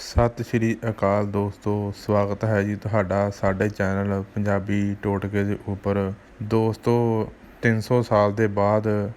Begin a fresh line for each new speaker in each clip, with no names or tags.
ਸਤਿ ਸ਼੍ਰੀ ਅਕਾਲ ਦੋਸਤੋ, ਸਵਾਗਤ ਹੈ ਜੀ ਤੁਹਾਡਾ ਸਾਡੇ ਚੈਨਲ ਪੰਜਾਬੀ ਟੋਟਕੇ ਦੇ ਉੱਪਰ। ਦੋਸਤੋ 300 ਸਾਲ ਦੇ ਬਾਅਦ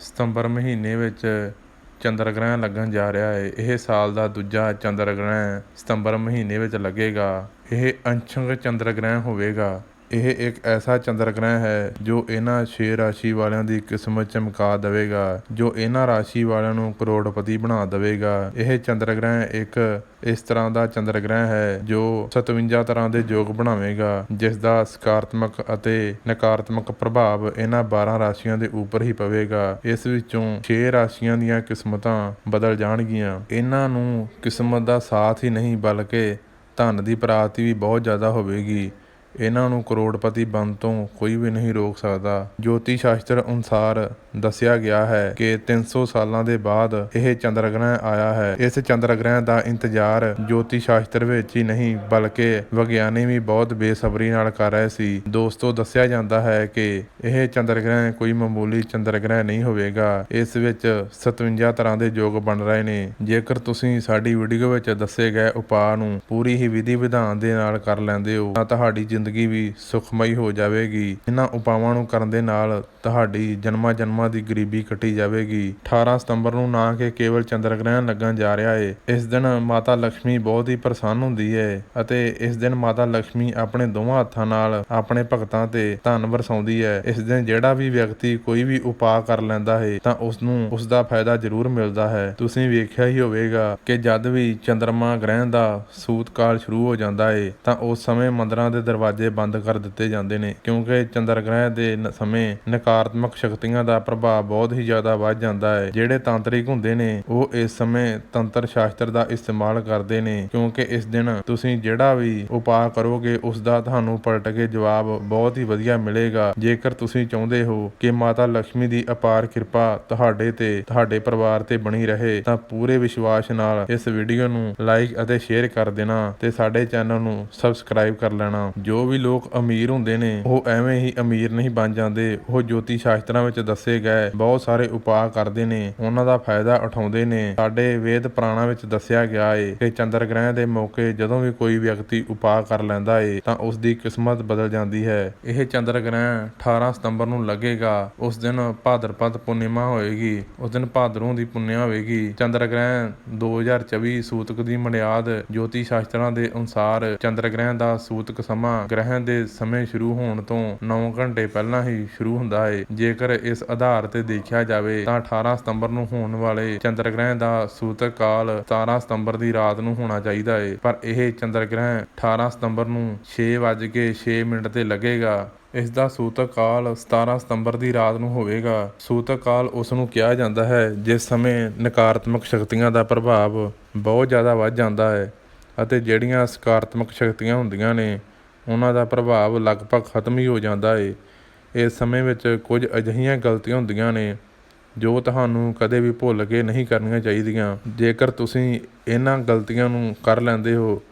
ਸਤੰਬਰ ਮਹੀਨੇ ਵਿੱਚ ਚੰਦਰ ਗ੍ਰਹਿਣ ਲੱਗਣ ਜਾ ਰਿਹਾ ਹੈ। ਇਹ ਸਾਲ ਦਾ ਦੂਜਾ ਚੰਦਰ ਗ੍ਰਹਿਣ ਸਤੰਬਰ ਮਹੀਨੇ ਵਿੱਚ ਲੱਗੇਗਾ। ਇਹ ਅੰਸ਼ਕ ਚੰਦਰ ਗ੍ਰਹਿਣ ਹੋਵੇਗਾ। ਇਹ ਇੱਕ ਐਸਾ ਚੰਦਰ ਗ੍ਰਹਿਣ ਹੈ ਜੋ ਇਹਨਾਂ ਛੇ ਰਾਸ਼ੀ ਵਾਲਿਆਂ ਦੀ ਕਿਸਮਤ ਚਮਕਾ ਦੇਵੇਗਾ, ਜੋ ਇਹਨਾਂ ਰਾਸ਼ੀ ਵਾਲਿਆਂ ਨੂੰ ਕਰੋੜਪਤੀ ਬਣਾ ਦੇਵੇਗਾ। ਇਹ ਚੰਦਰ ਗ੍ਰਹਿਣ ਇੱਕ ਇਸ ਤਰ੍ਹਾਂ ਦਾ ਚੰਦਰ ਗ੍ਰਹਿਣ ਹੈ ਜੋ 57 ਤਰ੍ਹਾਂ ਦੇ ਯੋਗ ਬਣਾਵੇਗਾ, ਜਿਸ ਦਾ ਸਕਾਰਾਤਮਕ ਅਤੇ ਨਕਾਰਾਤਮਕ ਪ੍ਰਭਾਵ ਇਹਨਾਂ 12 ਰਾਸ਼ੀਆਂ ਦੇ ਉੱਪਰ ਹੀ ਪਵੇਗਾ। ਇਸ ਵਿੱਚੋਂ 6 ਰਾਸ਼ੀਆਂ ਦੀਆਂ ਕਿਸਮਤਾਂ ਬਦਲ ਜਾਣਗੀਆਂ। ਇਹਨਾਂ ਨੂੰ ਕਿਸਮਤ ਦਾ ਸਾਥ ਹੀ ਨਹੀਂ, ਬਲਕਿ ਧਨ ਦੀ ਪ੍ਰਾਪਤੀ ਵੀ ਬਹੁਤ ਜ਼ਿਆਦਾ ਹੋਵੇਗੀ। ਇਹਨਾਂ ਨੂੰ ਕਰੋੜਪਤੀ ਬਣਨ ਤੋਂ ਕੋਈ ਵੀ ਨਹੀਂ ਰੋਕ ਸਕਦਾ। ਜੋਤੀ ਸ਼ਾਸਤਰ ਅਨੁਸਾਰ ਦੱਸਿਆ ਗਿਆ ਹੈ ਕਿ 300 ਸਾਲਾਂ ਦੇ ਬਾਅਦ ਇਹ ਚੰਦਰ ਗ੍ਰਹਿਣ ਆਇਆ ਹੈ। ਇਸ ਚੰਦਰ ਗ੍ਰਹਿਣ ਦਾ ਇੰਤਜ਼ਾਰ ਜੋਤੀ ਸ਼ਾਸਤਰ ਵਿੱਚ ਹੀ ਨਹੀਂ, ਬਲਕਿ ਵਿਗਿਆਨੀ ਵੀ ਬਹੁਤ ਬੇਸਬਰੀ ਨਾਲ ਕਰ ਰਹੇ ਸੀ। ਦੋਸਤੋ, ਦੱਸਿਆ ਜਾਂਦਾ ਹੈ ਕਿ ਇਹ ਚੰਦਰ ਗ੍ਰਹਿਣ ਕੋਈ ਮਾਮੂਲੀ ਚੰਦਰ ਗ੍ਰਹਿਣ ਨਹੀਂ ਹੋਵੇਗਾ। ਇਸ ਵਿੱਚ 57 ਤਰ੍ਹਾਂ ਦੇ ਯੋਗ ਬਣ ਰਹੇ ਨੇ। ਜੇਕਰ ਤੁਸੀਂ ਸਾਡੀ ਵੀਡੀਓ ਵਿੱਚ ਦੱਸੇ ਗਏ ਉਪਾਅ ਨੂੰ ਪੂਰੀ ਹੀ ਵਿਧੀ ਵਿਧਾਨ ਦੇ ਨਾਲ ਕਰ ਲੈਂਦੇ ਹੋ, ਤਾਂ ਤੁਹਾਡੀ ਜ਼ਿੰਦਗੀ ਵੀ ਸੁਖਮਈ ਹੋ ਜਾਵੇਗੀ। ਇਹਨਾਂ ਉਪਾਵਾਂ ਨੂੰ ਕਰਨ ਦੇ ਨਾਲ ਤੁਹਾਡੀ ਜਨਮਾਂ ਜਨਮਾਂ ਦੀ ਗਰੀਬੀ ਕੱਟੀ ਜਾਵੇਗੀ। 18 ਸਤੰਬਰ ਨੂੰ ਨਾ ਕਿ ਕੇਵਲ ਚੰਦਰ ਗ੍ਰਹਿਣ ਲੱਗਣ ਜਾ ਰਿਹਾ ਹੈ ਇਸ ਦਿਨ ਮਾਤਾ ਲక్ష్ਮੀ ਬਹੁਤ ਹੀ ਪ੍ਰਸੰਨ ਹੁੰਦੀ ਹੈ ਅਤੇ ਇਸ ਦਿਨ ਮਾਤਾ ਲక్ష్ਮੀ ਆਪਣੇ ਦੋਵਾਂ ਹੱਥਾਂ ਨਾਲ ਆਪਣੇ ਭਗਤਾਂ ਤੇ ਧਨ ਵਰਸਾਉਂਦੀ ਹੈ ਇਸ ਦਿਨ ਜਿਹੜਾ ਵੀ ਵਿਅਕਤੀ ਕੋਈ ਵੀ ਉਪਾਅ ਕਰ ਲੈਂਦਾ ਹੈ ਤਾਂ ਉਸ ਨੂੰ ਉਸ ਦਾ ਫਾਇਦਾ ਜ਼ਰੂਰ ਮਿਲਦਾ ਹੈ। ਤੁਸੀਂ ਵੇਖਿਆ ਹੀ ਹੋਵੇਗਾ ਕਿ ਜਦ ਵੀ ਚੰਦਰਮਾ ਗ੍ਰਹਿਣ ਦਾ ਸੂਤ ਕਾਲ ਸ਼ੁਰੂ ਹੋ ਜਾਂਦਾ ਹੈ ਤਾਂ ਉਸ ਸਮੇਂ ਮੰਦਰਾਂ ਦੇ ਦਰਵਾਜ਼ੇ ਬੰਦ ਕਰ ਦਿੱਤੇ ਜਾਂਦੇ ਨੇ, ਕਿਉਂਕਿ ਚੰਦਰ ਗ੍ਰਹਿਣ ਦੇ ਸਮੇਂ ਨਕਾਰਾਤਮਕ ਸ਼ਕਤੀਆਂ ਦਾ ਪ੍ਰਭਾਵ ਬਹੁਤ ਹੀ ਜ਼ਿਆਦਾ ਵੱਧ ਜਾਂਦਾ ਹੈ। ਜਿਹੜੇ ਤਾਂਤਰਿਕ ਹੁੰਦੇ ਨੇ, ਉਹ ਇਸ ਸਮੇਂ ਤੰਤਰ ਸ਼ਾਸਤਰ ਦਾ ਇਸਤੇਮਾਲ ਕਰਦੇ ਨੇ, ਕਿਉਂਕਿ ਇਸ ਦਿਨ ਤੁਸੀਂ ਜਿਹੜਾ ਵੀ ਉਪਾਅ ਕਰੋਗੇ, ਉਸ ਦਾ ਤੁਹਾਨੂੰ ਪਲਟ ਕੇ ਜਵਾਬ ਬਹੁਤ ਹੀ ਵਧੀਆ ਮਿਲੇਗਾ। ਜੇਕਰ ਤੁਸੀਂ ਚਾਹੁੰਦੇ ਹੋ ਕਿ ਮਾਤਾ ਲక్ష్ਮੀ ਦੀ ਅਪਾਰ ਕਿਰਪਾ ਤੁਹਾਡੇ ਤੇ, ਤੁਹਾਡੇ ਪਰਿਵਾਰ ਤੇ ਬਣੀ ਰਹੇ, ਤਾਂ ਪੂਰੇ ਵਿਸ਼ਵਾਸ ਨਾਲ ਇਸ ਵੀਡੀਓ ਨੂੰ ਲਾਈਕ ਅਤੇ ਸ਼ੇਅਰ ਕਰ ਦੇਣਾ ਤੇ ਸਾਡੇ ਚੈਨਲ ਨੂੰ ਸਬਸਕ੍ਰਾਈਬ ਕਰ ਲੈਣਾ। ਜੋ ਵੀ ਲੋਕ ਅਮੀਰ ਹੁੰਦੇ ਨੇ, ਉਹ ਐਵੇਂ ਹੀ ਅਮੀਰ ਨਹੀਂ ਬਣ ਜਾਂਦੇ। ਉਹ ਜੋਤੀ ਸ਼ਾਸਤਰਾਂ ਵਿੱਚ ਦੱਸੇ ਗਏ, ਬਹੁਤ ਸਾਰੇ ਉਪਾਅ ਕਰਦੇ ਨੇ, ਉਹਨਾਂ ਦਾ ਫਾਇਦਾ ਉਠਾਉਂਦੇ ਨੇ। ਸਾਡੇ ਵੇਦ ਪੁਰਾਣਾਂ ਵਿੱਚ ਦੱਸਿਆ ਗਿਆ ਏ ਕਿ ਚੰਦਰ ਗ੍ਰਹਿਣ ਦੇ ਮੌਕੇ ਜਦੋਂ ਵੀ ਕੋਈ ਵਿਅਕਤੀ ਉਪਾਅ ਕਰ ਲੈਂਦਾ ਏ, ਤਾਂ ਉਸ ਦੀ ਕਿਸਮਤ ਬਦਲ ਜਾਂਦੀ ਹੈ। ਇਹ ਚੰਦਰ ਗ੍ਰਹਿਣ 18 ਸਤੰਬਰ ਨੂੰ ਲੱਗੇਗਾ। ਉਸ ਦਿਨ ਭਾਦਰਪਦ ਪੁੰਨਿਮਾ ਹੋਏਗੀ। ਉਸ ਦਿਨ ਭਾਦਰੋਂ ਦੀ ਪੁੰਨਿਆ ਹੋਵੇਗੀ ਚੰਦਰ ਗ੍ਰਹਿਣ 2024 ਸੂਤਕ ਦੀ ਮਨਿਆਦ ਜੋਤੀ ਸ਼ਾਸਤਰਾਂ ਦੇ ਅਨੁਸਾਰ ਚੰਦਰ ਗ੍ਰਹਿਣ ਦਾ ਸੂਤਕ ਸਮਾਂ ਗ੍ਰਹਿਣ ਦੇ ਸਮੇਂ ਸ਼ੁਰੂ ਹੋਣ ਤੋਂ 9 ਘੰਟੇ ਪਹਿਲਾਂ ਹੀ ਸ਼ੁਰੂ ਹੁੰਦਾ ਹੈ ਜੇਕਰ ਇਸ ਆਧਾਰ ਤੇ ਦੇਖਿਆ ਜਾਵੇ ਤਾਂ 18 ਸਤੰਬਰ ਨੂੰ ਹੋਣ ਵਾਲੇ ਚੰਦਰ ਗ੍ਰਹਿਣ ਦਾ ਸੂਤਕ ਕਾਲ 17 ਸਤੰਬਰ ਦੀ ਰਾਤ ਨੂੰ ਹੋਣਾ ਚਾਹੀਦਾ ਹੈ ਪਰ ਇਹ ਚੰਦਰ ਗ੍ਰਹਿਣ 18 ਸਤੰਬਰ ਨੂੰ 6:06 ਮਿੰਟ ਤੇ ਲੱਗੇਗਾ। ਇਸ ਦਾ ਸੂਤਕ ਕਾਲ 17 ਸਤੰਬਰ ਦੀ ਰਾਤ ਨੂੰ ਹੋਵੇਗਾ। ਸੂਤਕ ਕਾਲ ਉਸ ਨੂੰ ਕਿਹਾ ਜਾਂਦਾ ਹੈ ਜਿਸ ਸਮੇਂ ਨਕਾਰਾਤਮਕ ਸ਼ਕਤੀਆਂ ਦਾ ਪ੍ਰਭਾਵ ਬਹੁਤ ਜ਼ਿਆਦਾ ਵੱਧ ਜਾਂਦਾ ਹੈ ਅਤੇ ਜਿਹੜੀਆਂ ਸਕਾਰਾਤਮਕ ਸ਼ਕਤੀਆਂ ਹੁੰਦੀਆਂ ਨੇ ਉਹਨਾਂ ਦਾ ਪ੍ਰਭਾਵ ਲਗਭਗ ਖਤਮ ਹੀ ਹੋ ਜਾਂਦਾ ਹੈ ਇਸ ਸਮੇਂ ਵਿੱਚ ਕੁਝ ਅਜਿਹੀਆਂ ਗਲਤੀਆਂ ਹੁੰਦੀਆਂ ਨੇ ਜੋ ਤੁਹਾਨੂੰ ਕਦੇ ਵੀ ਭੁੱਲ ਕੇ ਨਹੀਂ ਕਰਨੀਆਂ ਚਾਹੀਦੀਆਂ। ਜੇਕਰ ਤੁਸੀਂ ਇਹਨਾਂ ਗਲਤੀਆਂ ਨੂੰ ਕਰ ਲੈਂਦੇ ਹੋ,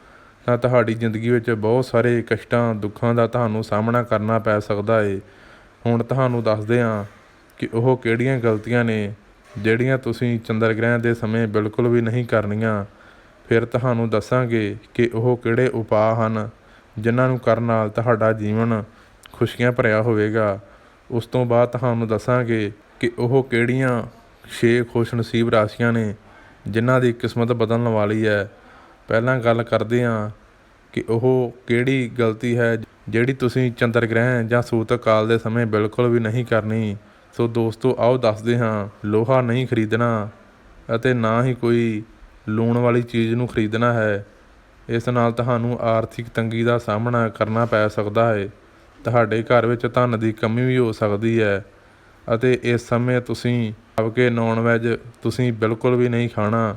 ਤਾਂ ਤੁਹਾਡੀ ਜ਼ਿੰਦਗੀ ਵਿੱਚ ਬਹੁਤ ਸਾਰੇ ਕਸ਼ਟਾਂ, ਦੁੱਖਾਂ ਦਾ ਤੁਹਾਨੂੰ ਸਾਹਮਣਾ ਕਰਨਾ ਪੈ ਸਕਦਾ ਹੈ ਹੁਣ ਤੁਹਾਨੂੰ ਦੱਸਦੇ ਹਾਂ ਕਿ ਉਹ ਕਿਹੜੀਆਂ ਗਲਤੀਆਂ ਨੇ, ਜਿਹੜੀਆਂ ਤੁਸੀਂ ਚੰਦਰ ਗ੍ਰਹਿਣ ਦੇ ਸਮੇਂ ਬਿਲਕੁਲ ਵੀ ਨਹੀਂ ਕਰਨੀਆਂ। ਫਿਰ ਤੁਹਾਨੂੰ ਦੱਸਾਂਗੇ ਕਿ ਉਹ ਕਿਹੜੇ ਉਪਾਅ ਹਨ। ਜਿਨ੍ਹਾਂ ਨੂੰ ਕਰਨ ਨਾਲ ਤੁਹਾਡਾ ਜੀਵਨ ਖੁਸ਼ੀਆਂ ਭਰਿਆ ਹੋਵੇਗਾ, ਉਸ ਤੋਂ ਬਾਅਦ ਤੁਹਾਨੂੰ ਦੱਸਾਂਗੇ ਕਿ ਉਹ ਕਿਹੜੀਆਂ ਛੇ ਖੁਸ਼ ਨਸੀਬ ਰਾਸ਼ੀਆਂ ਨੇ ਜਿਨ੍ਹਾਂ ਦੀ ਕਿਸਮਤ ਬਦਲਣ ਵਾਲੀ ਹੈ। ਪਹਿਲਾਂ ਗੱਲ ਕਰਦੇ ਹਾਂ ਕਿ ਉਹ ਕਿਹੜੀ ਗਲਤੀ ਹੈ ਜਿਹੜੀ ਤੁਸੀਂ ਚੰਦਰ ਗ੍ਰਹਿਣ ਜਾਂ ਸੂਤਕ ਕਾਲ ਦੇ ਸਮੇਂ ਬਿਲਕੁਲ ਵੀ ਨਹੀਂ ਕਰਨੀ। ਸੋ ਦੋਸਤੋ, ਆਓ ਦੱਸਦੇ ਹਾਂ, ਲੋਹਾ ਨਹੀਂ ਖਰੀਦਣਾ ਅਤੇ ਨਾ ਹੀ ਕੋਈ ਲੂਣ ਵਾਲੀ ਚੀਜ਼ ਨੂੰ ਖਰੀਦਣਾ ਹੈ। ਇਸ ਨਾਲ ਤੁਹਾਨੂੰ ਆਰਥਿਕ ਤੰਗੀ ਦਾ ਸਾਹਮਣਾ ਕਰਨਾ ਪੈ ਸਕਦਾ ਹੈ। ਤੁਹਾਡੇ ਘਰ ਵਿੱਚ ਧਨ ਦੀ ਕਮੀ ਵੀ ਹੋ ਸਕਦੀ ਹੈ ਅਤੇ ਇਸ ਸਮੇਂ ਤੁਸੀਂ ਆਪਕੇ ਨੌਨ ਵੈਜ ਤੁਸੀਂ ਬਿਲਕੁਲ ਵੀ ਨਹੀਂ ਖਾਣਾ।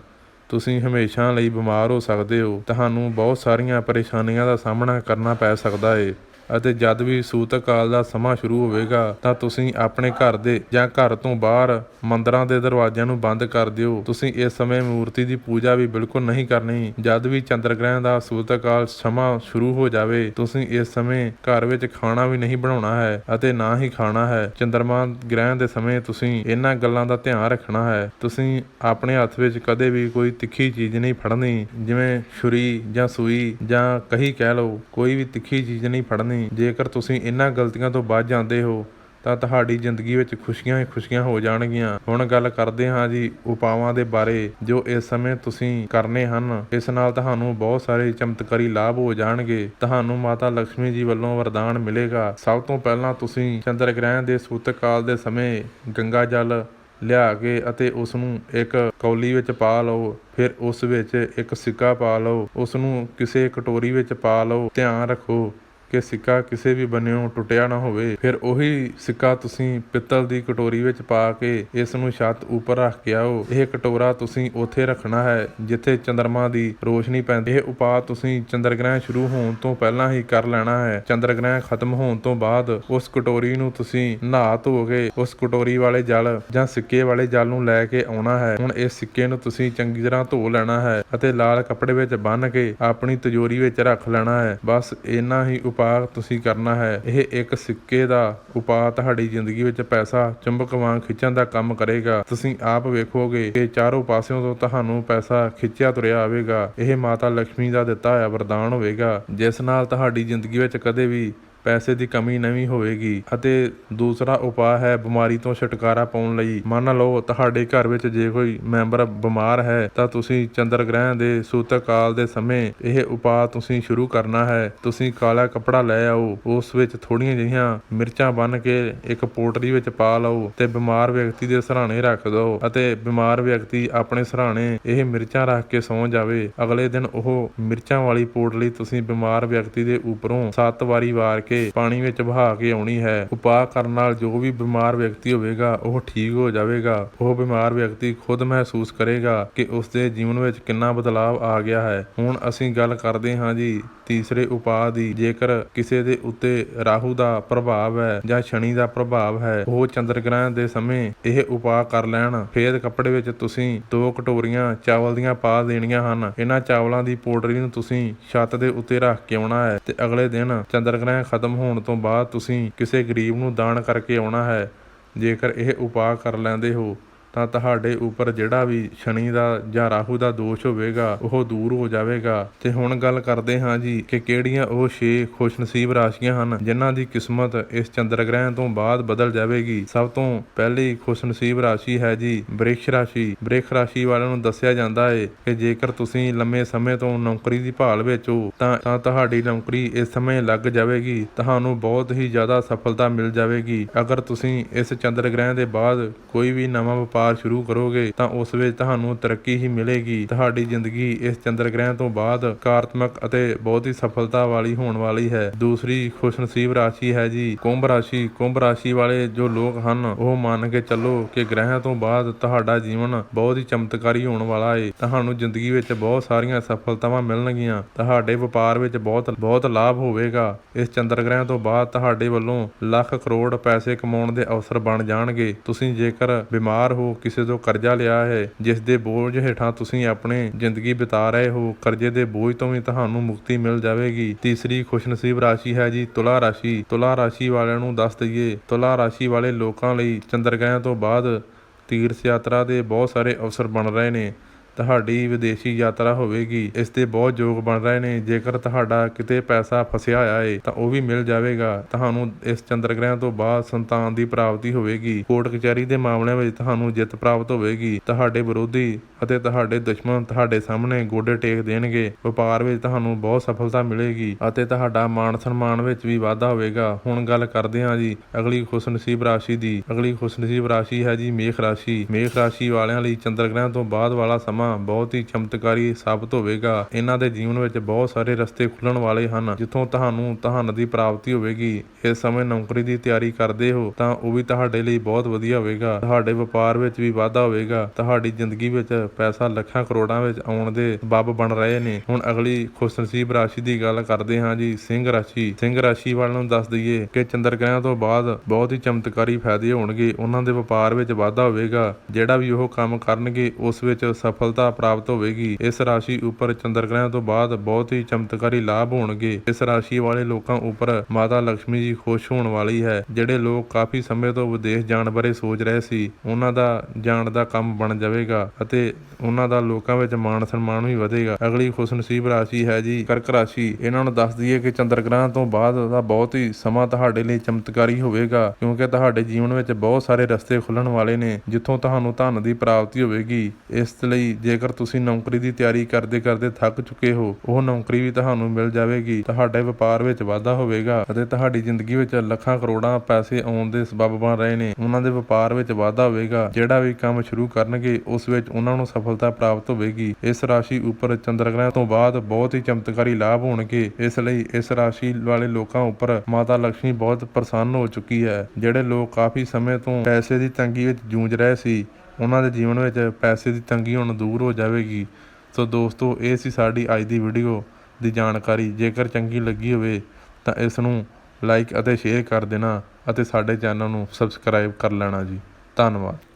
ਤੁਸੀਂ ਹਮੇਸ਼ਾ ਲਈ ਬਿਮਾਰ ਹੋ ਸਕਦੇ ਹੋ। ਤੁਹਾਨੂੰ ਬਹੁਤ ਸਾਰੀਆਂ ਪਰੇਸ਼ਾਨੀਆਂ ਦਾ ਸਾਹਮਣਾ ਕਰਨਾ ਪੈ ਸਕਦਾ ਹੈ। ਅਤੇ ਜਦ ਵੀ ਸੂਤਕ ਕਾਲ ਦਾ ਸਮਾਂ ਸ਼ੁਰੂ ਹੋਵੇਗਾ, ਤਾਂ ਤੁਸੀਂ ਆਪਣੇ ਘਰ ਦੇ ਜਾਂ ਘਰ ਤੋਂ ਬਾਹਰ ਮੰਦਰਾਂ ਦੇ ਦਰਵਾਜ਼ਿਆਂ ਨੂੰ ਬੰਦ ਕਰ ਦਿਓ। ਤੁਸੀਂ ਇਸ ਸਮੇਂ ਮੂਰਤੀ ਦੀ ਪੂਜਾ ਵੀ ਬਿਲਕੁਲ ਨਹੀਂ ਕਰਨੀ। ਜਦ ਵੀ ਚੰਦਰ ਗ੍ਰਹਿਣ ਦਾ ਸੂਤਕ ਕਾਲ ਸਮਾਂ ਸ਼ੁਰੂ ਹੋ ਜਾਵੇ, ਤੁਸੀਂ ਇਸ ਸਮੇਂ ਘਰ ਵਿੱਚ ਖਾਣਾ ਵੀ ਨਹੀਂ ਬਣਾਉਣਾ ਹੈ ਅਤੇ ਨਾ ਹੀ ਖਾਣਾ ਹੈ। ਚੰਦਰਮਾ ਗ੍ਰਹਿਣ ਦੇ ਸਮੇਂ ਤੁਸੀਂ ਇਹਨਾਂ ਗੱਲਾਂ ਦਾ ਧਿਆਨ ਰੱਖਣਾ ਹੈ। ਤੁਸੀਂ ਆਪਣੇ ਹੱਥ ਵਿੱਚ ਕਦੇ ਵੀ ਕੋਈ ਤਿੱਖੀ ਚੀਜ਼ ਨਹੀਂ ਫੜਨੀ, ਜਿਵੇਂ ਛੁਰੀ ਜਾਂ ਸੂਈ ਜਾਂ ਕਹੀ ਕਹਿ ਲਓ, ਕੋਈ ਵੀ ਤਿੱਖੀ ਚੀਜ਼ ਨਹੀਂ ਫੜਨੀ। ਜੇਕਰ ਤੁਸੀਂ ਇਹਨਾਂ ਗਲਤੀਆਂ ਤੋਂ ਬਚ ਜਾਂਦੇ ਹੋ, ਤਾਂ ਤੁਹਾਡੀ ਜ਼ਿੰਦਗੀ ਵਿੱਚ ਖੁਸ਼ੀਆਂ ਹੀ ਖੁਸ਼ੀਆਂ ਹੋ ਜਾਣਗੀਆਂ। ਹੁਣ ਗੱਲ ਕਰਦੇ ਹਾਂ ਜੀ ਉਪਾਵਾਂ ਦੇ ਬਾਰੇ, ਜੋ ਇਸ ਸਮੇਂ ਤੁਸੀਂ ਕਰਨੇ ਹਨ। ਇਸ ਨਾਲ ਤੁਹਾਨੂੰ ਬਹੁਤ ਸਾਰੇ ਚਮਤਕਾਰੀ ਲਾਭ ਹੋ ਜਾਣਗੇ। ਤੁਹਾਨੂੰ ਮਾਤਾ ਲక్ష్ਮੀ ਜੀ ਵੱਲੋਂ ਵਰਦਾਨ ਮਿਲੇਗਾ। ਸਭ ਤੋਂ ਪਹਿਲਾਂ ਤੁਸੀਂ ਚੰਦਰ ਗ੍ਰਹਿਣ ਦੇ ਸੂਤਕ ਕਾਲ ਦੇ ਸਮੇਂ ਗੰਗਾ ਜਲ ਲਿਆ ਕੇ ਅਤੇ ਉਸ ਨੂੰ ਇੱਕ ਕੌਲੀ ਵਿੱਚ ਪਾ ਲਓ। ਫਿਰ ਉਸ ਵਿੱਚ ਇੱਕ ਸਿੱਕਾ ਪਾ ਲਓ। ਉਸ ਨੂੰ ਕਿਸੇ ਕਟੋਰੀ ਵਿੱਚ ਪਾ ਲਓ। ਧਿਆਨ ਰੱਖੋ। ਕਿ ਸਿੱਕਾ ਕਿਸੇ ਵੀ ਬੰਨਿਓ ਟੁੱਟਿਆ ਨਾ ਹੋਵੇ, ਫਿਰ ਉਹੀ ਸਿੱਕਾ ਤੁਸੀਂ ਪਿੱਤਲ ਦੀ ਕਟੋਰੀ ਵਿੱਚ ਪਾ ਕੇ ਇਸ ਨੂੰ ਛੱਤ ਉੱਪਰ ਰੱਖ ਕੇ ਆਓ। ਇਹ ਕਟੋਰਾ ਤੁਸੀਂ ਉੱਥੇ ਰੱਖਣਾ ਹੈ, ਜਿੱਥੇ ਚੰਦਰਮਾ ਦੀ ਰੋਸ਼ਨੀ ਪੈਂਦੀ ਹੈ। ਉਪਾਅ ਤੁਸੀਂ ਚੰਦਰ ਗ੍ਰਹਿਣ ਸ਼ੁਰੂ ਹੋਣ ਤੋਂ ਪਹਿਲਾਂ ਹੀ ਕਰ ਲੈਣਾ ਹੈ। ਚੰਦਰ ਗ੍ਰਹਿਣ ਖਤਮ ਹੋਣ ਤੋਂ ਬਾਅਦ ਉਸ ਕਟੋਰੀ ਨੂੰ ਤੁਸੀਂ ਨਹਾ ਧੋ ਕੇ ਉਸ ਕਟੋਰੀ ਵਾਲੇ ਜਲ ਜਾਂ ਸਿੱਕੇ ਵਾਲੇ ਜਲ ਨੂੰ ਲੈ ਕੇ ਆਉਣਾ ਹੈ। ਹੁਣ ਇਸ ਸਿੱਕੇ ਨੂੰ ਤੁਸੀਂ ਚੰਗੀ ਤਰ੍ਹਾਂ ਧੋ ਲੈਣਾ ਹੈ ਅਤੇ ਲਾਲ ਕੱਪੜੇ ਵਿੱਚ ਬੰਨ੍ਹ ਕੇ ਆਪਣੀ ਤਿਜੋਰੀ ਵਿੱਚ ਰੱਖ ਲੈਣਾ ਹੈ। ਬਸ ਇੰਨਾ ਹੀ ਉਪਾਅ ਤੁਸੀਂ ਕਰਨਾ ਹੈ, ਇਹ ਇੱਕ ਸਿੱਕੇ ਦਾ ਉਪਾਅ ਤੁਹਾਡੀ ਜ਼ਿੰਦਗੀ ਵਿੱਚ ਪੈਸਾ ਚੁੰਬਕ ਵਾਂਗ ਖਿੱਚਣ ਦਾ ਕੰਮ ਕਰੇਗਾ। ਤੁਸੀਂ ਆਪ ਵੇਖੋਗੇ ਕਿ ਚਾਰੋਂ ਪਾਸਿਓਂ ਤੋਂ ਤੁਹਾਨੂੰ ਪੈਸਾ ਖਿੱਚਿਆ ਤੁਰਿਆ ਆਵੇਗਾ। ਇਹ ਮਾਤਾ ਲక్ష్ਮੀ ਦਾ ਦਿੱਤਾ ਹੋਇਆ ਵਰਦਾਨ ਹੋਵੇਗਾ। ਜਿਸ ਨਾਲ ਤੁਹਾਡੀ ਜ਼ਿੰਦਗੀ ਵਿੱਚ ਕਦੇ ਵੀ ਪੈਸੇ ਦੀ ਕਮੀ ਨਹੀਂ ਹੋਵੇਗੀ ਅਤੇ ਦੂਸਰਾ ਉਪਾਅ ਹੈ ਬਿਮਾਰੀ ਤੋਂ ਛੁਟਕਾਰਾ ਪਾਉਣ ਲਈ। ਮੰਨ ਲਓ, ਤੁਹਾਡੇ ਘਰ ਵਿੱਚ ਜੇ ਕੋਈ ਮੈਂਬਰ ਬਿਮਾਰ ਹੈ, ਤਾਂ ਤੁਸੀਂ ਚੰਦਰ ਗ੍ਰਹਿਣ ਦੇ ਸੂਤਕ ਕਾਲ ਦੇ ਸਮੇਂ ਇਹ ਉਪਾਅ ਤੁਸੀਂ ਸ਼ੁਰੂ ਕਰਨਾ ਹੈ। ਤੁਸੀਂ ਕਾਲਾ ਕੱਪੜਾ ਲੈ ਆਓ, ਉਸ ਵਿੱਚ ਥੋੜੀਆਂ ਜਿਹੀਆਂ ਮਿਰਚਾਂ ਬੰਨ੍ਹ ਕੇ ਇੱਕ ਪੋਟਲੀ ਵਿੱਚ ਪਾ ਲਓ ਤੇ ਬਿਮਾਰ ਵਿਅਕਤੀ ਦੇ ਸਰਾਣੇ ਰੱਖ ਦਿਓ ਅਤੇ ਬਿਮਾਰ ਵਿਅਕਤੀ ਆਪਣੇ ਸਰਾਣੇ ਇਹ ਮਿਰਚਾਂ ਰੱਖ ਕੇ ਸੌਂ ਜਾਵੇ। ਅਗਲੇ ਦਿਨ ਉਹ ਮਿਰਚਾਂ ਵਾਲੀ ਪੋਟਲੀ ਤੁਸੀਂ ਬਿਮਾਰ ਵਿਅਕਤੀ ਦੇ ਉੱਪਰੋਂ ਸੱਤ ਵਾਰੀ ਵਾਰ ਕੇ ਪਾਣੀ ਵਿੱਚ ਵਹਾ ਕੇ ਆਉਣੀ ਹੈ। ਉਪਾਅ ਕਰਨ ਨਾਲ ਜੋ ਵੀ ਬਿਮਾਰ ਵਿਅਕਤੀ ਹੋਵੇਗਾ, ਉਹ ਠੀਕ ਹੋ ਜਾਵੇਗਾ। ਉਹ ਬਿਮਾਰ ਵਿਅਕਤੀ ਖੁਦ ਮਹਿਸੂਸ ਕਰੇਗਾ ਕਿ ਉਸ ਦੇ ਜੀਵਨ ਵਿੱਚ ਕਿੰਨਾ ਬਦਲਾਅ ਆ ਗਿਆ ਹੈ। ਹੁਣ ਅਸੀਂ ਗੱਲ ਕਰਦੇ ਹਾਂ ਜੀ ਤੀਸਰੇ ਉਪਾਅ ਦੀ। ਜੇਕਰ ਕਿਸੇ ਦੇ ਉੱਤੇ ਰਾਹੂ ਦਾ ਪ੍ਰਭਾਵ ਹੈ ਜਾਂ ਸ਼ਨੀ ਦਾ ਪ੍ਰਭਾਵ ਹੈ, ਉਹ ਚੰਦਰ ਗ੍ਰਹਿਣ ਦੇ ਸਮੇਂ ਇਹ ਉਪਾਅ ਕਰ ਲੈਣ। ਫੇਰ ਕੱਪੜੇ ਵਿੱਚ ਤੁਸੀਂ ਦੋ ਕਟੋਰੀਆਂ ਚਾਵਲ ਦੀਆਂ ਪਾ ਦੇਣੀਆਂ ਹਨ। ਇਹਨਾਂ ਚਾਵਲਾਂ ਦੀ ਪੋਟਰੀ ਨੂੰ ਤੁਸੀਂ ਛੱਤ ਦੇ ਉੱਤੇ ਰੱਖ ਕੇ ਆਉਣਾ ਹੈ ਤੇ ਅਗਲੇ ਦਿਨ ਚੰਦਰ ਗ੍ਰਹਿਣ ਖਤਮ ਹੋਣ ਤੋਂ ਬਾਅਦ ਤੁਸੀਂ ਕਿਸੇ ਗਰੀਬ ਨੂੰ ਦਾਨ ਕਰਕੇ ਆਉਣਾ ਹੈ, ਜੇਕਰ ਇਹ ਉਪਾਅ ਕਰ ਲੈਂਦੇ ਹੋ। ਤਾਂ ਤੁਹਾਡੇ ਉੱਪਰ ਜਿਹੜਾ ਵੀ ਸ਼ਨੀ ਦਾ ਜਾਂ ਰਾਹੂ ਦਾ ਦੋਸ਼ ਹੋਵੇਗਾ, ਉਹ ਦੂਰ ਹੋ ਜਾਵੇਗਾ। ਤੇ ਹੁਣ ਗੱਲ ਕਰਦੇ ਹਾਂ ਜੀ ਕਿ ਕਿਹੜੀਆਂ ਉਹ 6 ਖੁਸ਼ਨਸੀਬ ਰਾਸ਼ੀਆਂ ਹਨ ਜਿਨ੍ਹਾਂ ਦੀ ਕਿਸਮਤ ਇਸ ਚੰਦਰ ਗ੍ਰਹਿਣ ਤੋਂ ਬਾਅਦ ਬਦਲ ਜਾਵੇਗੀ। ਸਭ ਤੋਂ ਪਹਿਲੀ ਖੁਸ਼ਨਸੀਬ ਰਾਸ਼ੀ ਹੈ ਜੀ ਬ੍ਰਿਖ ਰਾਸ਼ੀ। ਬ੍ਰਿਖ ਰਾਸ਼ੀ ਵਾਲਿਆਂ ਨੂੰ ਦੱਸਿਆ ਜਾਂਦਾ ਹੈ ਕਿ ਜੇਕਰ ਤੁਸੀਂ ਲੰਮੇ ਸਮੇਂ ਤੋਂ ਨੌਕਰੀ ਦੀ ਭਾਲ ਵਿੱਚ ਹੋ, ਤਾਂ ਤੁਹਾਡੀ ਨੌਕਰੀ ਇਸ ਸਮੇਂ ਲੱਗ ਜਾਵੇਗੀ। ਤੁਹਾਨੂੰ ਬਹੁਤ ਹੀ ਜ਼ਿਆਦਾ ਸਫਲਤਾ ਮਿਲ ਜਾਵੇਗੀ। ਅਗਰ ਤੁਸੀਂ ਇਸ ਚੰਦਰ ਗ੍ਰਹਿਣ ਦੇ ਬਾਅਦ ਕੋਈ ਵੀ ਨਵਾਂ ਵਪਾਰ ਸ਼ੁਰੂ ਕਰੋਗੇ ਤਾਂ ਉਸ ਵਿੱਚ ਤੁਹਾਨੂੰ ਤਰੱਕੀ ਹੀ ਮਿਲੇਗੀ। ਤੁਹਾਡੀ ਜ਼ਿੰਦਗੀ ਇਸ ਚੰਦਰ ਗ੍ਰਹਿਣ ਤੋਂ ਬਾਅਦ ਕਾਰਤਮਕ ਅਤੇ ਬਹੁਤ ਹੀ ਸਫਲਤਾ ਵਾਲੀ ਹੋਣ ਵਾਲੀ ਹੈ। ਦੂਸਰੀ ਖੁਸ਼ਨਸੀਬ ਰਾਸ਼ੀ ਹੈ ਜੀ, ਕੁੰਭ ਰਾਸ਼ੀ। ਕੁੰਭ ਰਾਸ਼ੀ ਵਾਲੇ ਜੋ ਲੋਕ ਹਨ, ਉਹ ਮੰਨ ਕੇ ਚੱਲੋ ਕਿ ਗ੍ਰਹਿਆਂ ਤੋਂ ਬਾਅਦ ਤੁਹਾਡਾ ਜੀਵਨ ਬਹੁਤ ਹੀ ਚਮਤਕਾਰੀ ਹੋਣ ਵਾਲਾ ਏ। ਤੁਹਾਨੂੰ ਜ਼ਿੰਦਗੀ ਵਿੱਚ ਬਹੁਤ ਸਾਰੀਆਂ ਸਫਲਤਾਵਾਂ ਮਿਲਣਗੀਆਂ। ਤੁਹਾਡੇ ਵਪਾਰ ਵਿੱਚ ਬਹੁਤ ਬਹੁਤ ਲਾਭ ਹੋਵੇਗਾ। ਇਸ ਚੰਦਰ ਗ੍ਰਹਿਣ ਤੋਂ ਬਾਅਦ ਤੁਹਾਡੇ ਵੱਲੋਂ ਲੱਖ ਕਰੋੜ ਪੈਸੇ ਕਮਾਉਣ ਦੇ ਅਵਸਰ ਬਣ ਜਾਣਗੇ। ਤੁਸੀਂ ਜੇਕਰ ਬਿਮਾਰ ਹੋ ਕਿਸੇ ਤੋਂ ਕਰਜ਼ਾ ਲਿਆ ਹੈ, ਜਿਸ ਦੇ ਬੋਝ ਹੇਠਾਂ ਤੁਸੀਂ ਆਪਣੇ ਜ਼ਿੰਦਗੀ ਬਿਤਾ ਰਹੇ ਹੋ, ਕਰਜ਼ੇ ਦੇ ਬੋਝ ਤੋਂ ਵੀ ਤੁਹਾਨੂੰ ਮੁਕਤੀ ਮਿਲ ਜਾਵੇਗੀ। ਤੀਸਰੀ ਖੁਸ਼ਨਸੀਬ ਰਾਸ਼ੀ ਹੈ ਜੀ, ਤੁਲਾ ਰਾਸ਼ੀ। ਤੁਲਾ ਰਾਸ਼ੀ ਵਾਲਿਆਂ ਨੂੰ ਦੱਸ ਦਈਏ, ਤੁਲਾ ਰਾਸ਼ੀ ਵਾਲੇ ਲੋਕਾਂ ਲਈ ਚੰਦਰ ਤੋਂ ਬਾਅਦ ਤੀਰਥ ਯਾਤਰਾ ਦੇ ਬਹੁਤ ਸਾਰੇ ਅਵਸਰ ਬਣ ਰਹੇ ਨੇ। ਤੁਹਾਡੀ ਵਿਦੇਸ਼ੀ ਯਾਤਰਾ ਹੋਵੇਗੀ। ਇਸ ਦੇ ਬਹੁਤ ਯੋਗ ਬਣ ਰਹੇ ਨੇ। ਜੇਕਰ ਤੁਹਾਡਾ ਕਿਤੇ ਪੈਸਾ ਫਸਿਆ ਹੋਇਆ ਏ, ਤਾਂ ਉਹ ਵੀ ਮਿਲ ਜਾਵੇਗਾ। ਤੁਹਾਨੂੰ ਇਸ ਚੰਦਰ ਗ੍ਰਹਿਣ ਤੋਂ ਬਾਅਦ ਸੰਤਾਨ ਦੀ ਪ੍ਰਾਪਤੀ ਹੋਵੇਗੀ। ਕੋਰਟ ਕਚਹਿਰੀ ਦੇ ਮਾਮਲਿਆਂ ਵਿੱਚ ਤੁਹਾਨੂੰ ਜਿੱਤ ਪ੍ਰਾਪਤ ਹੋਵੇਗੀ। ਤੁਹਾਡੇ ਵਿਰੋਧੀ ਅਤੇ ਤੁਹਾਡੇ ਦੁਸ਼ਮਣ ਤੁਹਾਡੇ ਸਾਹਮਣੇ ਗੋਡੇ ਟੇਕ ਦੇਣਗੇ। ਵਪਾਰ ਵਿੱਚ ਤੁਹਾਨੂੰ ਬਹੁਤ ਸਫਲਤਾ ਮਿਲੇਗੀ ਅਤੇ ਤੁਹਾਡਾ ਮਾਣ ਸਨਮਾਨ ਵਿੱਚ ਵੀ ਵਾਧਾ ਹੋਵੇਗਾ। ਹੁਣ ਗੱਲ ਕਰਦੇ ਹਾਂ ਜੀ ਅਗਲੀ ਖੁਸ਼ਨਸੀਬ ਰਾਸ਼ੀ ਦੀ। ਅਗਲੀ ਖੁਸ਼ਨਸੀਬ ਰਾਸ਼ੀ ਹੈ ਜੀ ਮੇਖ ਰਾਸ਼ੀ। ਮੇਖ ਰਾਸ਼ੀ ਵਾਲਿਆਂ ਲਈ ਚੰਦਰ ਗ੍ਰਹਿਣ ਤੋਂ ਬਾਅਦ ਵਾਲਾ ਸਮਾਂ ਸਮਾਂ ਬਹੁਤ ਹੀ ਚਮਤਕਾਰੀ ਸਾਬਤ ਹੋਵੇਗਾ। ਇਹਨਾਂ ਦੇ ਜੀਵਨ ਵਿੱਚ ਬਹੁਤ ਸਾਰੇ ਰਸਤੇ ਖੁੱਲਣ ਵਾਲੇ ਹਨ। ਜਿੱਥੋਂ ਤੁਹਾਨੂੰ ਧਨ ਦੀ ਪ੍ਰਾਪਤੀ ਹੋਵੇਗੀ, ਇਸ ਸਮੇਂ ਨੌਕਰੀ ਦੀ ਤਿਆਰੀ ਕਰਦੇ ਹੋ ਤਾਂ ਉਹ ਵੀ ਤੁਹਾਡੇ ਲਈ ਬਹੁਤ ਵਧੀਆ ਹੋਵੇਗਾ। ਤੁਹਾਡੇ ਵਪਾਰ ਵਿੱਚ ਵੀ ਵਾਧਾ ਹੋਵੇਗਾ। ਤੁਹਾਡੀ ਜ਼ਿੰਦਗੀ ਵਿੱਚ ਪੈਸਾ ਲੱਖਾਂ ਕਰੋੜਾਂ ਵਿੱਚ ਆਉਣ ਦੇ ਬੱਬ ਬਣ ਰਹੇ ਨੇ। ਹੁਣ ਅਗਲੀ ਖੁਸ਼ਨਸੀਬ ਰਾਸ਼ੀ ਦੀ ਗੱਲ ਕਰਦੇ ਹਾਂ ਜੀ, ਸਿੰਘ ਰਾਸ਼ੀ। ਸਿੰਘ ਰਾਸ਼ੀ ਵਾਲਿਆਂ ਨੂੰ ਦੱਸ ਦਈਏ ਕਿ ਚੰਦਰ ਗ੍ਰਹਿਣ ਤੋਂ ਬਾਅਦ ਬਹੁਤ ਹੀ ਚਮਤਕਾਰੀ ਫਾਇਦੇ ਹੋਣਗੇ। ਉਹਨਾਂ ਦੇ ਵਪਾਰ ਵਿੱਚ ਵਾਧਾ ਹੋਵੇਗਾ। ਜਿਹੜਾ ਵੀ ਉਹ ਕੰਮ ਕਰਨਗੇ, ਉਸ ਵਿੱਚ ਸਫਲ ਸਫਲਤਾ ਪ੍ਰਾਪਤ ਹੋਵੇਗੀ। ਇਸ ਰਾਸ਼ੀ ਉੱਪਰ ਚੰਦਰ ਗ੍ਰਹਿਣ ਤੋਂ ਬਾਅਦ ਬਹੁਤ ਹੀ ਚਮਤਕਾਰੀ ਲਾਭ ਹੋਣਗੇ। ਇਸ ਰਾਸ਼ੀ ਵਾਲੇ ਲੋਕਾਂ ਉੱਪਰ ਮਾਤਾ ਲక్ష్ਮੀ ਜੀ ਖੁਸ਼ ਹੋਣ ਵਾਲੀ ਹੈ। ਜਿਹੜੇ ਲੋਕ ਕਾਫੀ ਸਮੇਂ ਤੋਂ ਵਿਦੇਸ਼ ਜਾਣ ਬਾਰੇ ਸੋਚ ਰਹੇ ਸੀ, ਉਹਨਾਂ ਦਾ ਜਾਣ ਦਾ ਕੰਮ ਬਣ ਜਾਵੇਗਾ ਅਤੇ ਉਹਨਾਂ ਦਾ ਲੋਕਾਂ ਵਿੱਚ ਮਾਣ ਸਨਮਾਨ ਵੀ ਵਧੇਗਾ। ਅਗਲੀ ਖੁਸ਼ਨਸੀਬ ਰਾਸ਼ੀ ਹੈ ਜੀ ਕਰਕ ਰਾਸ਼ੀ। ਇਹਨਾਂ ਨੂੰ ਦੱਸ ਦਈਏ ਕਿ ਚੰਦਰ ਗ੍ਰਹਿਣ ਤੋਂ ਬਾਅਦ ਦਾ ਬਹੁਤ ਹੀ ਸਮਾਂ ਤੁਹਾਡੇ ਲਈ ਚਮਤਕਾਰੀ ਹੋਵੇਗਾ, ਕਿਉਂਕਿ ਤੁਹਾਡੇ ਜੀਵਨ ਵਿੱਚ ਬਹੁਤ ਸਾਰੇ ਰਸਤੇ ਖੁੱਲਣ ਵਾਲੇ ਨੇ, ਜਿੱਥੋਂ ਤੁਹਾਨੂੰ ਧਨ ਦੀ ਪ੍ਰਾਪਤੀ ਹੋਵੇਗੀ। ਇਸ ਲਈ ਜੇਕਰ ਤੁਸੀਂ ਨੌਕਰੀ ਦੀ ਤਿਆਰੀ ਕਰਦੇ ਕਰਦੇ ਥੱਕ ਚੁੱਕੇ ਹੋ, ਉਹ ਨੌਕਰੀ ਵੀ ਤੁਹਾਨੂੰ ਮਿਲ ਜਾਵੇਗੀ। ਤੁਹਾਡੇ ਵਪਾਰ ਵਿੱਚ ਵਾਧਾ ਹੋਵੇਗਾ ਅਤੇ ਤੁਹਾਡੀ ਜ਼ਿੰਦਗੀ ਵਿੱਚ ਲੱਖਾਂ ਕਰੋੜਾਂ ਪੈਸੇ ਆਉਣ ਦੇ ਸਬੱਬ ਬਣ ਰਹੇ ਨੇ। ਉਹਨਾਂ ਦੇ ਵਪਾਰ ਵਿੱਚ ਵਾਧਾ ਹੋਵੇਗਾ। ਜਿਹੜਾ ਵੀ ਕੰਮ ਸ਼ੁਰੂ ਕਰਨਗੇ, ਉਸ ਵਿੱਚ ਉਹਨਾਂ ਨੂੰ ਸਫਲਤਾ ਪ੍ਰਾਪਤ ਹੋਵੇਗੀ। ਇਸ ਰਾਸ਼ੀ ਉੱਪਰ ਚੰਦਰ ਗ੍ਰਹਿਣ ਤੋਂ ਬਾਅਦ ਬਹੁਤ ਹੀ ਚਮਤਕਾਰੀ ਲਾਭ ਹੋਣਗੇ। ਇਸ ਲਈ ਇਸ ਰਾਸ਼ੀ ਵਾਲੇ ਲੋਕਾਂ ਉੱਪਰ ਮਾਤਾ ਲక్ష్ਮੀ ਬਹੁਤ ਪ੍ਰਸੰਨ ਹੋ ਚੁੱਕੀ ਹੈ, ਜਿਹੜੇ ਲੋਕ ਕਾਫੀ ਸਮੇਂ ਤੋਂ ਪੈਸੇ ਦੀ ਤੰਗੀ ਵਿੱਚ ਜੂਝ ਰਹੇ ਸੀ। ਉਹਨਾਂ ਦੇ ਜੀਵਨ ਵਿੱਚ ਪੈਸੇ ਦੀ ਤੰਗੀ ਹੁਣ ਦੂਰ ਹੋ ਜਾਵੇਗੀ। ਸੋ ਦੋਸਤੋ, ਇਹ ਸੀ ਸਾਡੀ ਅੱਜ ਦੀ ਵੀਡੀਓ ਦੀ ਜਾਣਕਾਰੀ। ਜੇਕਰ ਚੰਗੀ ਲੱਗੀ ਹੋਵੇ, ਤਾਂ ਇਸ ਨੂੰ ਲਾਈਕ ਅਤੇ ਸ਼ੇਅਰ ਕਰ ਦੇਣਾ ਅਤੇ ਸਾਡੇ ਚੈਨਲ ਨੂੰ ਸਬਸਕ੍ਰਾਈਬ ਕਰ ਲੈਣਾ ਜੀ। ਧੰਨਵਾਦ।